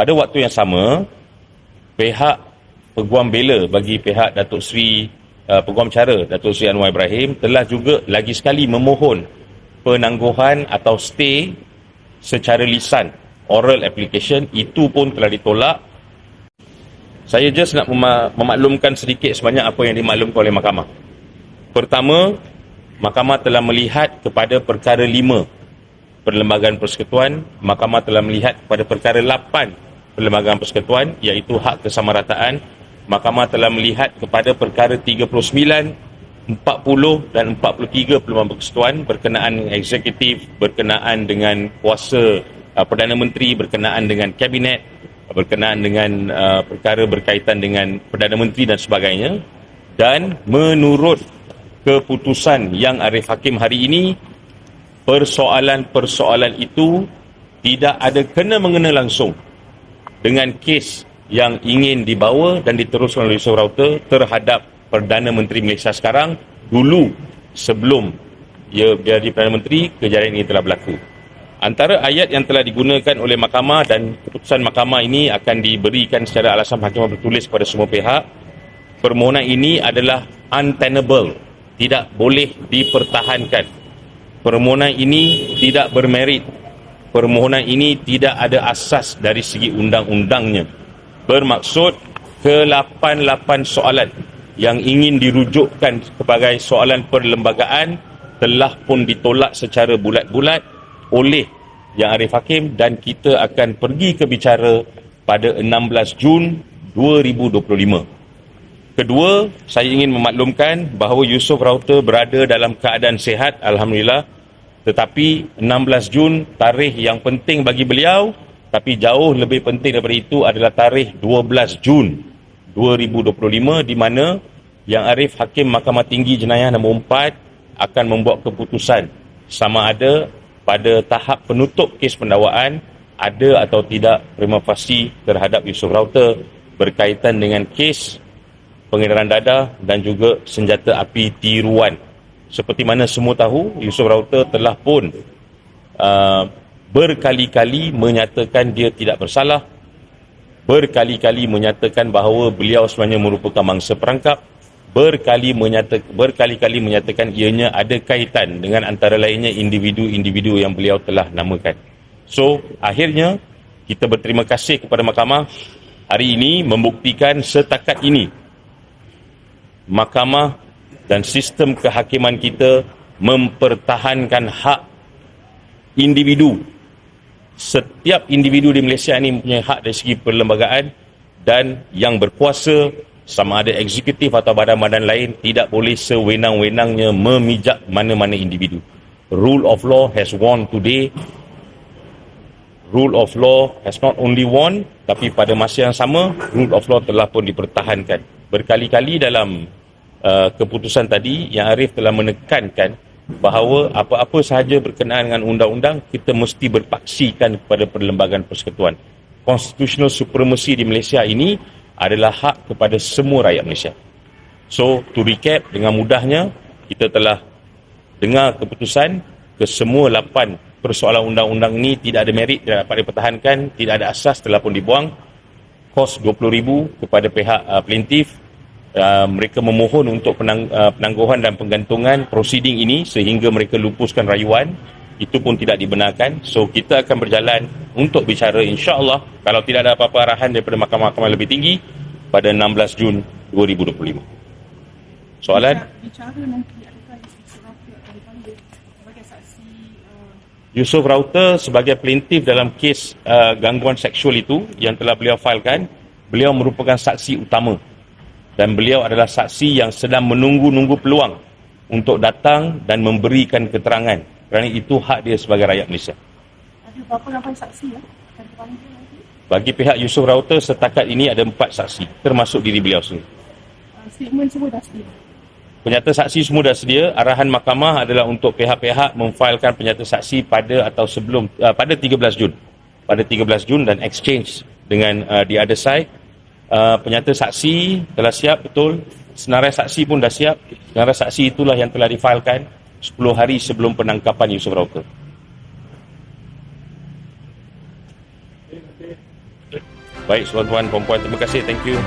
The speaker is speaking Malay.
Pada waktu yang sama, pihak peguam bela bagi pihak Datuk Seri uh, peguam cara Datuk Seri Anwar Ibrahim telah juga lagi sekali memohon penangguhan atau stay secara lisan oral application. Itu pun telah ditolak. Saya just nak memaklumkan sedikit sebanyak apa yang dimaklumkan oleh mahkamah. Pertama mahkamah telah melihat kepada perkara lima. Perlembagaan persekutuan mahkamah telah melihat kepada perkara lapan perlembagaan persekutuan iaitu hak kesamarataan mahkamah telah melihat kepada perkara 39 40 dan 43 perlembagaan persekutuan berkenaan eksekutif berkenaan dengan kuasa uh, Perdana Menteri berkenaan dengan kabinet berkenaan dengan uh, perkara berkaitan dengan Perdana Menteri dan sebagainya. Dan menurut keputusan yang Arif Hakim hari ini persoalan-persoalan itu tidak ada kena mengena langsung dengan kes yang ingin dibawa dan diteruskan oleh Yusof Rauter terhadap Perdana Menteri Malaysia sekarang dulu sebelum ia menjadi Perdana Menteri kejadian ini telah berlaku. Antara ayat yang telah digunakan oleh mahkamah dan keputusan mahkamah ini akan diberikan secara alasan mahkamah bertulis kepada semua pihak. Permohonan ini adalah untenable tidak boleh dipertahankan. Permohonan ini tidak bermerit. Permohonan ini tidak ada asas dari segi undang-undangnya. Bermaksud ke-88 soalan yang ingin dirujukkan sebagai soalan perlembagaan telah pun ditolak secara bulat-bulat oleh Yang Arif Hakim dan kita akan pergi ke bicara pada 16 Jun 2025. Kedua, saya ingin memaklumkan bahawa Yusof Rauter berada dalam keadaan sihat, Alhamdulillah. Tetapi 16 Jun, tarikh yang penting bagi beliau, tapi jauh lebih penting daripada itu adalah tarikh 12 Jun 2025 di mana Yang Arif Hakim Mahkamah Tinggi Jenayah nombor 4 akan membuat keputusan sama ada pada tahap penutup kes pendakwaan ada atau tidak prima facie terhadap Yusof Rauter berkaitan dengan kes pengedaran dadah dan juga senjata api tiruan. Seperti mana semua tahu, Yusof Rauter telah pun uh, berkali-kali menyatakan dia tidak bersalah, berkali-kali menyatakan bahawa beliau sebenarnya merupakan mangsa perangkap, berkali menyata, berkali-kali menyatakan ianya ada kaitan dengan antara lainnya individu-individu yang beliau telah namakan. So, akhirnya kita berterima kasih kepada mahkamah hari ini membuktikan setakat ini mahkamah dan sistem kehakiman kita mempertahankan hak individu. Setiap individu di Malaysia ini punya hak dari segi perlembagaan dan yang berkuasa sama ada eksekutif atau badan-badan lain tidak boleh sewenang-wenangnya memijak mana-mana individu. Rule of law has won today. Rule of law has not only won tapi pada masa yang sama rule of law telah pun dipertahankan. Berkali-kali dalam Uh, keputusan tadi yang Arif telah menekankan bahawa apa-apa sahaja berkenaan dengan undang-undang kita mesti berpaksikan kepada perlembagaan persekutuan. Constitutional supremacy di Malaysia ini adalah hak kepada semua rakyat Malaysia. So, to recap dengan mudahnya, kita telah dengar keputusan ke semua lapan persoalan undang-undang ini tidak ada merit, tidak dapat dipertahankan, tidak ada asas telah pun dibuang. Kos RM20,000 kepada pihak uh, plaintiff uh, mereka memohon untuk penang, uh, penangguhan dan penggantungan prosiding ini sehingga mereka lupuskan rayuan. Itu pun tidak dibenarkan. So kita akan berjalan untuk bicara insyaAllah kalau tidak ada apa-apa arahan daripada mahkamah-mahkamah lebih tinggi pada 16 Jun 2025 soalan? Yusuf Rauter sebagai plaintiff dalam kes uh, gangguan seksual itu yang telah beliau filekan, beliau merupakan saksi utama dan beliau adalah saksi yang sedang menunggu-nunggu peluang untuk datang dan memberikan keterangan kerana itu hak dia sebagai rakyat Malaysia. Ada berapa ramai saksi ya? Bagi pihak Yusof Rauter setakat ini ada empat saksi termasuk diri beliau sendiri. Uh, statement semua dah sedia. Penyata saksi semua dah sedia. Arahan mahkamah adalah untuk pihak-pihak memfailkan penyata saksi pada atau sebelum uh, pada 13 Jun. Pada 13 Jun dan exchange dengan uh, the other side uh, penyata saksi telah siap betul senarai saksi pun dah siap senarai saksi itulah yang telah difailkan 10 hari sebelum penangkapan Yusuf Rauker Baik, tuan-tuan, puan-puan, terima kasih. Thank you.